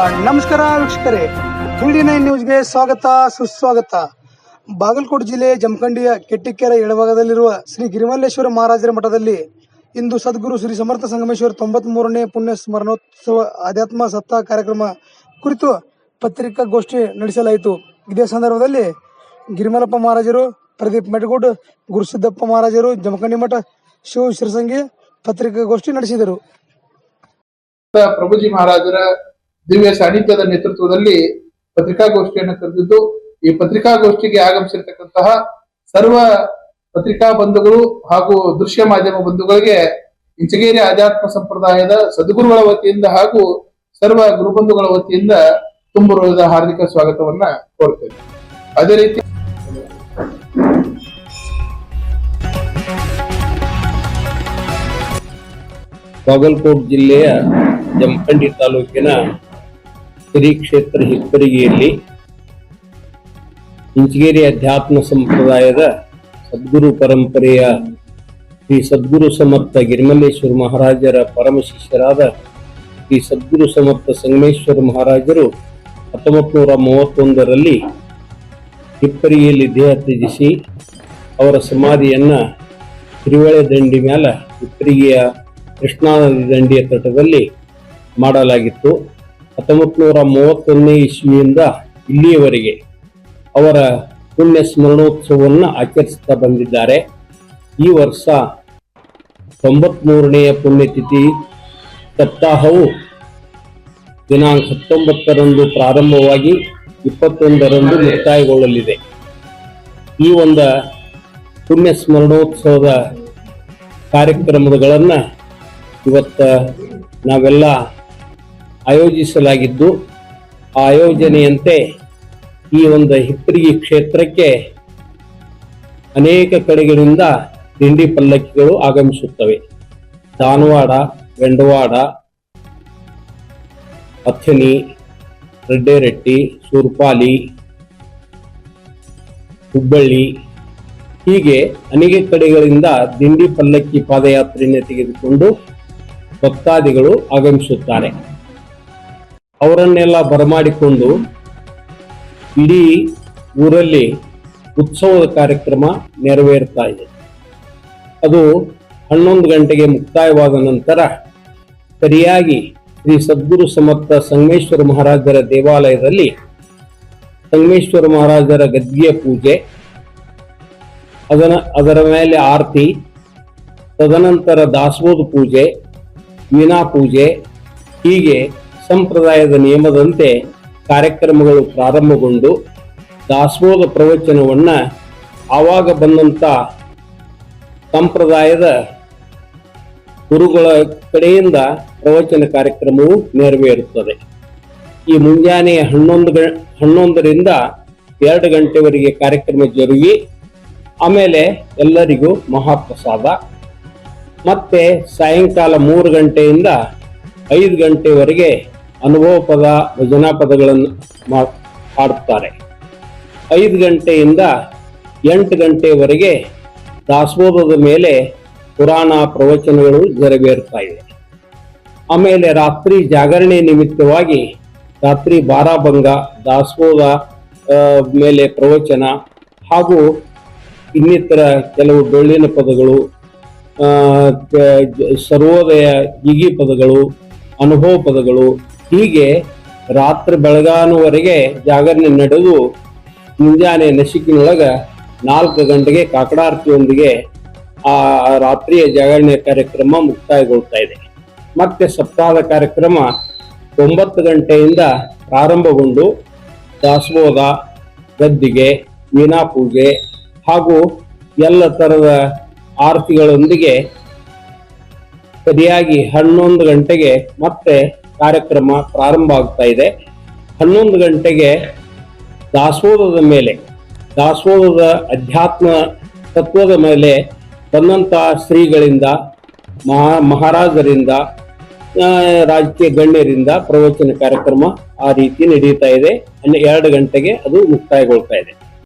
ನಮಸ್ಕಾರ ವೀಕ್ಷಕರೇ. D nine ನ್ಯೂಸ್ಗೆ ಸ್ವಾಗತ, ಸುಸ್ವಾಗತ. ಬಾಗಲಕೋಟೆ ಜಿಲ್ಲೆ ಜಮಖಂಡಿಯ ಕೆಟ್ಟಿಕೆರೆ ಎಡಭಾಗದಲ್ಲಿರುವ ಶ್ರೀ ಗಿರಿಮಲ್ಲೇಶ್ವರ ಮಹಾರಾಜರ ಮಠದಲ್ಲಿ ಇಂದು ಸದ್ಗುರು ಶ್ರೀ ಸಮರ್ಥ ಸಂಗಮೇಶ್ವರ ತೊಂಬತ್ ಮೂರನೇ ಪುಣ್ಯ ಸ್ಮರಣೋತ್ಸವ ಆಧ್ಯಾತ್ಮ ಸಪ್ತಾಹ ಕಾರ್ಯಕ್ರಮ ಕುರಿತು ಪತ್ರಿಕಾಗೋಷ್ಠಿ ನಡೆಸಲಾಯಿತು. ಇದೇ ಸಂದರ್ಭದಲ್ಲಿ ಗಿರಿಮಲಪ್ಪ ಮಹಾರಾಜರು, ಪ್ರದೀಪ್ ಮೆಟಗುಡ್, ಗುರುಸಿದ್ದಪ್ಪ ಮಹಾರಾಜರು, ಜಮಖಂಡಿ ಮಠ ಶಿವ ಶಿರಸಂಗಿ ಪತ್ರಿಕಾಗೋಷ್ಠಿ ನಡೆಸಿದರು. ಪ್ರಭುಜಿ ಮಹಾರಾಜರ ದಿವ್ಯ ಸಾನ್ನಿಧ್ಯದ ನೇತೃತ್ವದಲ್ಲಿ ಪತ್ರಿಕಾಗೋಷ್ಠಿಯನ್ನು ಕರೆದಿದ್ದು, ಈ ಪತ್ರಿಕಾಗೋಷ್ಠಿಗೆ ಆಗಮಿಸಿರ್ತಕ್ಕಂತಹ ಸರ್ವ ಪತ್ರಿಕಾ ಬಂಧುಗಳು ಹಾಗೂ ದೃಶ್ಯ ಮಾಧ್ಯಮ ಬಂಧುಗಳಿಗೆ, ಇಂಚಗೇರಿ ಆಧ್ಯಾತ್ಮ ಸಂಪ್ರದಾಯದ ಸದ್ಗುರುಗಳ ವತಿಯಿಂದ ಹಾಗೂ ಸರ್ವ ಗುರುಬಂಧುಗಳ ವತಿಯಿಂದ ತುಂಬು ಹೃದಯದ ಹಾರ್ದಿಕ ಸ್ವಾಗತವನ್ನ ಕೋರ್ತೇನೆ ಅದೇ ರೀತಿ ಬಾಗಲಕೋಟ್ ಜಿಲ್ಲೆಯ ಜಮಖಂಡಿ ತಾಲೂಕಿನ ಶ್ರೀ ಕ್ಷೇತ್ರ ಹಿಪ್ಪರಿಗೆಯಲ್ಲಿ ಇಂಚಗೇರಿ ಅಧ್ಯಾತ್ಮ ಸಂಪ್ರದಾಯದ ಸದ್ಗುರು ಪರಂಪರೆಯ ಶ್ರೀ ಸದ್ಗುರು ಸಮರ್ಥ ಗಿರಿಮಲ್ಲೇಶ್ವರ ಮಹಾರಾಜರ ಪರಮ ಶಿಷ್ಯರಾದ ಶ್ರೀ ಸದ್ಗುರು ಸಮರ್ಥ ಸಂಗಮೇಶ್ವರ ಮಹಾರಾಜರು ಹತ್ತೊಂಬತ್ತು ನೂರ ಮೂವತ್ತೊಂದರಲ್ಲಿ ಹಿಪ್ಪರಿಗೆಯಲ್ಲಿ ದೇಹ ತ್ಯಜಿಸಿ ಅವರ ಸಮಾಧಿಯನ್ನು ತಿರುವಳೆ ದಂಡಿ ಮೇಲೆ ಹಿಪ್ಪರಿಗೆಯ ಕೃಷ್ಣಾ ನದಿ ದಂಡಿಯ ತಟದಲ್ಲಿ ಮಾಡಲಾಗಿತ್ತು. ಹತ್ತೊಂಬತ್ತು ನೂರ ಇಸ್ವಿಯಿಂದ ಇಲ್ಲಿಯವರೆಗೆ ಅವರ ಪುಣ್ಯ ಸ್ಮರಣೋತ್ಸವವನ್ನು ಆಚರಿಸುತ್ತಾ ಬಂದಿದ್ದಾರೆ. ಈ ವರ್ಷ ತೊಂಬತ್ಮೂರನೆಯ ಪುಣ್ಯತಿಥಿ. ಸಪ್ತಾಹವು ದಿನಾಂಕ ಹತ್ತೊಂಬತ್ತರಂದು ಪ್ರಾರಂಭವಾಗಿ ಇಪ್ಪತ್ತೊಂದರಂದು ಮುಕ್ತಾಯಗೊಳ್ಳಲಿದೆ. ಈ ಒಂದು ಪುಣ್ಯ ಸ್ಮರಣೋತ್ಸವದ ಕಾರ್ಯಕ್ರಮಗಳನ್ನು ಇವತ್ತ ನಾವೆಲ್ಲ ಆಯೋಜಿಸಲಾಗಿದ್ದು ಆಯೋಜನೆಯಂತೆ ಈ ಒಂದು ಹಿಪ್ಪರಿಗಿ ಕ್ಷೇತ್ರಕ್ಕೆ ಅನೇಕ ಕಡೆಗಳಿಂದ ತಿಂಡಿ ಪಲ್ಲಕ್ಕಿಗಳು ಆಗಮಿಸುತ್ತವೆ. ಧಾನವಾಡ ಬೆಂಡವಾಡ ಅಥನಿ ರೆಡ್ಡೆರೆಟ್ಟಿ, ಸೂರ್ಪಾಲಿ, ಹುಬ್ಬಳ್ಳಿ ಹೀಗೆ ಅನೇಕ ಕಡೆಗಳಿಂದ ದಿಂಡಿ ಪಲ್ಲಕ್ಕಿ ಪಾದಯಾತ್ರೆಯನ್ನು ತೆಗೆದುಕೊಂಡು ಭಕ್ತಾದಿಗಳು ಆಗಮಿಸುತ್ತಾರೆ. ಅವರನ್ನೆಲ್ಲ ಬರಮಾಡಿಕೊಂಡು ಇಡೀ ಊರಲ್ಲಿ ಉತ್ಸವದ ಕಾರ್ಯಕ್ರಮ ನೆರವೇರ್ತಾ ಇದೆ. ಅದು ಹನ್ನೊಂದು ಗಂಟೆಗೆ ಮುಕ್ತಾಯವಾದ ನಂತರ ಸರಿಯಾಗಿ ಶ್ರೀ ಸದ್ಗುರು ಸಮರ್ಥ ಸಂಗಮೇಶ್ವರ ಮಹಾರಾಜರ ದೇವಾಲಯದಲ್ಲಿ ಸಂಗಮೇಶ್ವರ ಮಹಾರಾಜರ ಗದ್ದೆಯ ಪೂಜೆ, ಅದನ, ಅದರ ಮೇಲೆ ಆರತಿ, ತದನಂತರ ದಾಸಬೋಧ ಪೂಜೆ, ವೀಣಾ ಪೂಜೆ, ಹೀಗೆ ಸಂಪ್ರದಾಯದ ನಿಯಮದಂತೆ ಕಾರ್ಯಕ್ರಮಗಳು ಪ್ರಾರಂಭಗೊಂಡು ದಾಸಬೋಧ ಪ್ರವಚನವನ್ನು ಆವಾಗ ಬಂದಂಥ ಸಂಪ್ರದಾಯದ ಗುರುಗಳ ಕಡೆಯಿಂದ ಪ್ರವಚನ ಕಾರ್ಯಕ್ರಮವು ನೆರವೇರುತ್ತದೆ. ಈ ಮುಂಜಾನೆ ಹನ್ನೊಂದು ಗ, ಹನ್ನೊಂದರಿಂದ ಎರಡು ಗಂಟೆವರೆಗೆ ಕಾರ್ಯಕ್ರಮ ಜರುಗಿ, ಆಮೇಲೆ ಎಲ್ಲರಿಗೂ ಮಹಾಪ್ರಸಾದ. ಮತ್ತೆ ಸಾಯಂಕಾಲ ಮೂರು ಗಂಟೆಯಿಂದ ಐದು ಗಂಟೆವರೆಗೆ ಅನುಭವ ಪದ ಭಜನಾ ಪದಗಳನ್ನು ಹಾಡುತ್ತಾರೆ. ಐದು ಗಂಟೆಯಿಂದ ಎಂಟು ಗಂಟೆವರೆಗೆ ದಾಸಬೋಧದ ಮೇಲೆ ಪುರಾಣ ಪ್ರವಚನಗಳು ನೆರವೇರ್ತಾ ಇವೆ. ಆಮೇಲೆ ರಾತ್ರಿ ಜಾಗರಣೆ ನಿಮಿತ್ತವಾಗಿ ರಾತ್ರಿ ಬಾರಾಭಂಗ ಆ, ಮೇಲೆ ಪ್ರವಚನ ಹಾಗೂ ಇನ್ನಿತರ ಕೆಲವು ಡೊಳ್ಳಿನ ಪದಗಳು ಸರ್ವೋದಯ ಗಿಗಿ ಪದಗಳು ಅನುಭವ ಪದಗಳು ಹೀಗೆ ರಾತ್ರಿ ಬೆಳಗಾನುವರೆಗೆ ಜಾಗರಣೆ ನಡೆದು ಮುಂಜಾನೆ ನಶಿಕಿನೊಳಗೆ ನಾಲ್ಕು ಗಂಟೆಗೆ ಕಾಕಡಾರತಿಯೊಂದಿಗೆ ಆ ರಾತ್ರಿಯ ಜಾಗರಣೆ ಕಾರ್ಯಕ್ರಮ ಮುಕ್ತಾಯಗೊಳ್ತಾ ಇದೆ. ಮತ್ತೆ ಸಪ್ತಾಹದ ಕಾರ್ಯಕ್ರಮ ಒಂಬತ್ತು ಗಂಟೆಯಿಂದ ಪ್ರಾರಂಭಗೊಂಡು ದಾಸಬೋಧ ಗದ್ದಿಗೆ ವೀಣಾ ಪೂಜೆ ಹಾಗೂ ಎಲ್ಲ ಥರದ ಆರತಿಗಳೊಂದಿಗೆ ಸರಿಯಾಗಿ ಹನ್ನೊಂದು ಗಂಟೆಗೆ ಮತ್ತೆ ಕಾರ್ಯಕ್ರಮ ಪ್ರಾರಂಭ ಆಗ್ತಾ ಇದೆ. ಹನ್ನೊಂದು ಗಂಟೆಗೆ ದಾಸೋಹದ ಮೇಲೆ, ದಾಸೋಹದ ಅಧ್ಯಾತ್ಮ ತತ್ವದ ಮೇಲೆ ಬಂದಂತ ಶ್ರೀಗಳಿಂದ, ಮಹಾ, ಮಹಾರಾಜರಿಂದ ರಾಜಕೀಯ ಗಣ್ಯರಿಂದ ಪ್ರವಚನ ಕಾರ್ಯಕ್ರಮ ಆ ರೀತಿ ನಡೀತಾ ಇದೆ. ಎರಡು ಗಂಟೆಗೆ ಅದು ಮುಕ್ತಾಯಗೊಳ್ತಾ ಇದೆ.